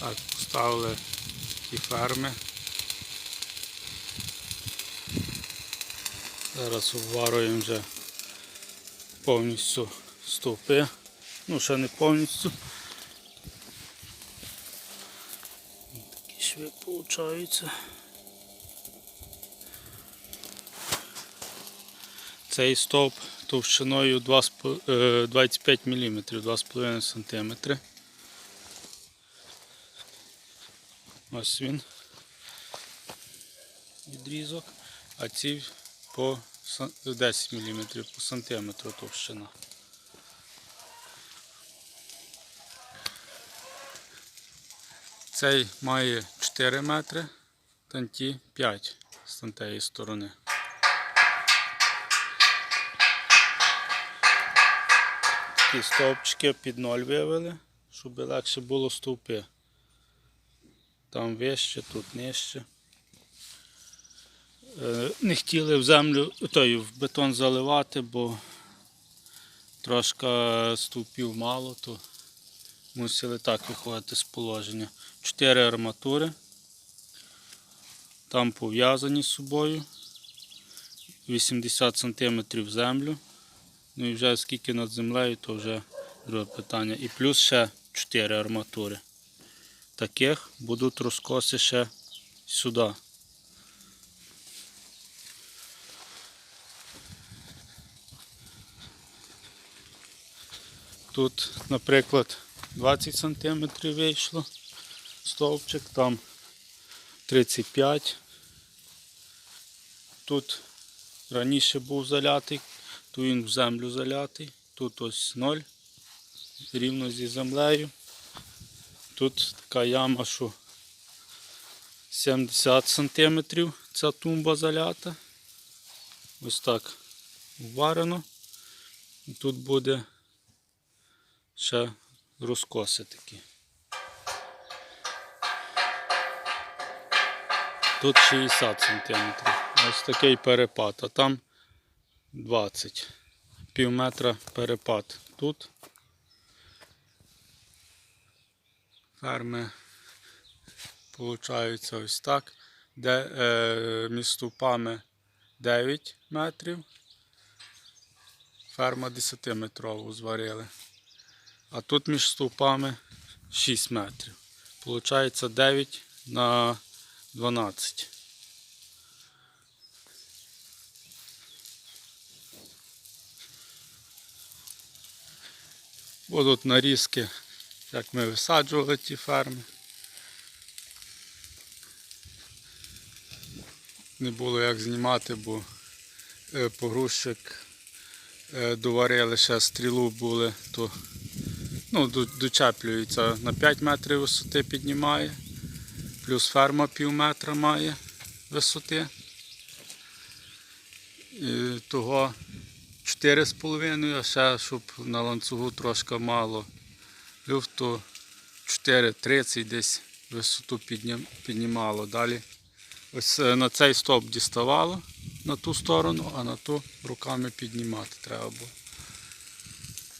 Так, поставили ті ферми. Зараз обварюємо вже повністю стовпи. Ну, ще не повністю. Такі шви виходить. Цей стовп товщиною 2 з по- е, 25 мм, 2,5 см. Ось він. Відрізок. А ці по 10 мм по сантиметру товщина. Цей має 4 метри, танті 5 з тієї сторони. Такі стовпчики під ноль вивели, щоб легше було стовпи. Там вище, тут нижче. Е, Не хотіли в землю, той, в бетон заливати, бо трошки стовпів мало, то мусили так виходити з положення. Чотири арматури. Там пов'язані з собою. 80 см землю. Ну і вже скільки над землею, то вже друге питання. І плюс ще 4 арматури. Таких будуть розкоси ще сюди. Тут, наприклад, 20 см вийшло стовпчик, там 35. Тут раніше був залятий, тут він в землю залятий, тут ось 0, рівно зі землею. Тут така яма, що 70 см ця тумба залята. Ось так вварено. І тут буде ще розкоси такі. Тут 60 см. Ось такий перепад, а там 20. Пів метра перепад тут. Ферми получаються ось так. Де, е, між стовпами 9 метрів. Ферма 10-метрову зварили. А тут між стовпами 6 метрів. Получається 9 на 12. Будуть нарізки, як ми висаджували ті ферми. Не було як знімати, бо е, погрузчик е, доварили ще стрілу були, то ну, дочеплюється на 5 метрів висоти піднімає, плюс ферма пів метра має висоти. І того 4,5, а ще, щоб на ланцюгу трошки мало люфту 4,30 десь висоту піднімало. Далі ось е, на цей стоп діставало на ту сторону, а на ту руками піднімати треба було.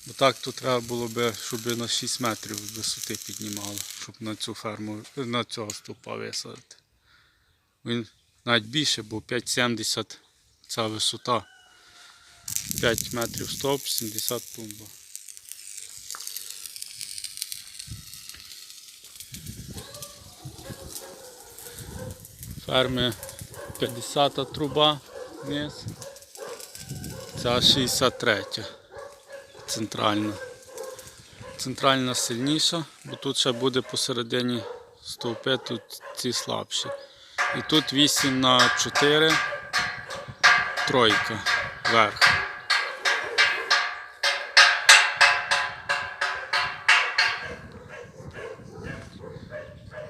Бо так то треба було би, щоб на 6 метрів висоти піднімало, щоб на цю ферму, на цього стовпа висадити. Він навіть більше, бо 5,70 ця висота. 5 метрів стовп, 70 тумба. Ферми 50 труба вниз. Ця 63 центральна. Центральна сильніша, бо тут ще буде посередині стовпи, тут ці слабші. І тут 8 на 4 тройка вверх.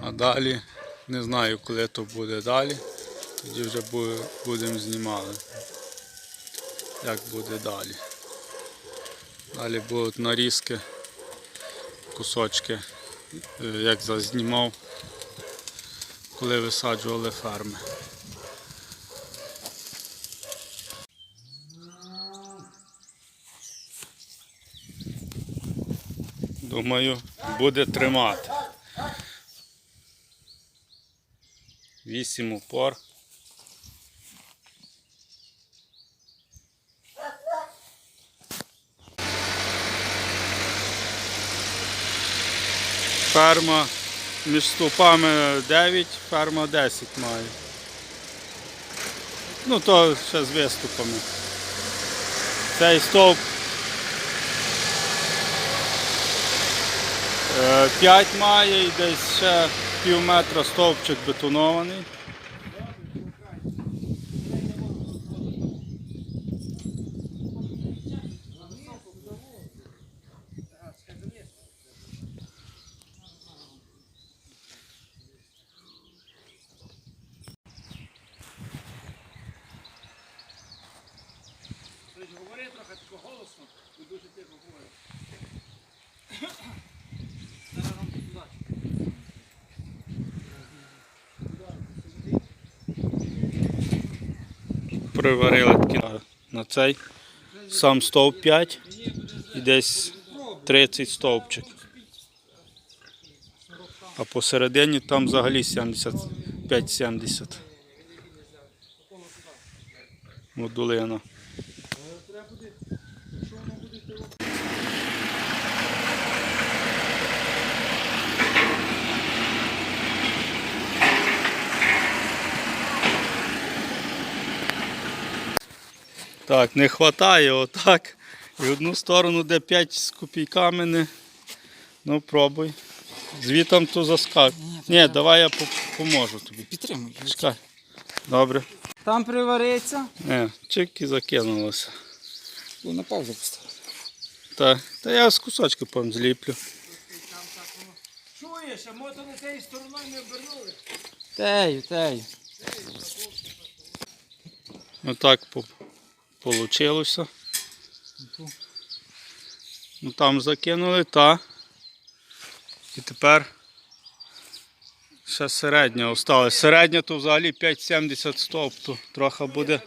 А далі не знаю, коли то буде далі. Тоді вже будемо знімали. Як буде далі. Далі будуть нарізки, кусочки, е, як зазнімав, коли висаджували ферми. Думаю, буде тримати. 8 упор. Ферма між стовпами 9, ферма 10 має. Ну то ще з виступами. Цей стовп 5 має і десь ще пів метра стовпчик бетонований. Говори трохи голосно і дуже тихо говори. Приварили такі на, цей. Сам стовп 5 і десь 30 стовпчик. А посередині там взагалі 75-70. Модулина. Так, не вистачає отак. І одну сторону, де 5 з копійками не. Ну пробуй. Звітом то заскак. Ні, давай я поможу тобі. Підтримуй. Чекай. Добре. Там привариться. Не, чик і закинулося. Ну, на паузу поставити. Та, та я з кусочки потім зліплю. Чуєш, а мото не тією стороною не обернули. Тею, тею. Отак по- получилося. Ну там закинули, та. І тепер ще середня осталась. Середня то взагалі 5,70 стовп, то трохи буде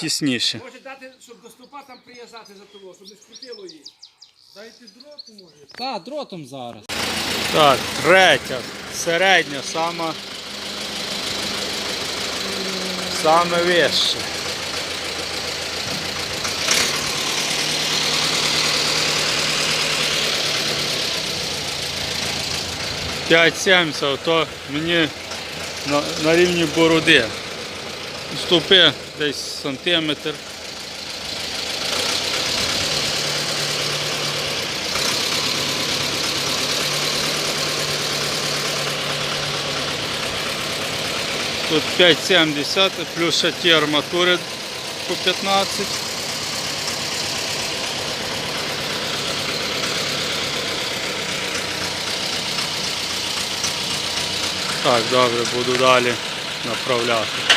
тісніше. Може дати, щоб до стопа там прив'язати за того, щоб не скрутило її. Дайте дроту, може. Так, дротом зараз. Так, третя, середня, сама. Саме вище. П'ять сімдесят, то мені на, на рівні бороди. Ступи десь сантиметр. Тут 5,70 плюс ще ті арматури по 15. Так, добре, буду далі направляти.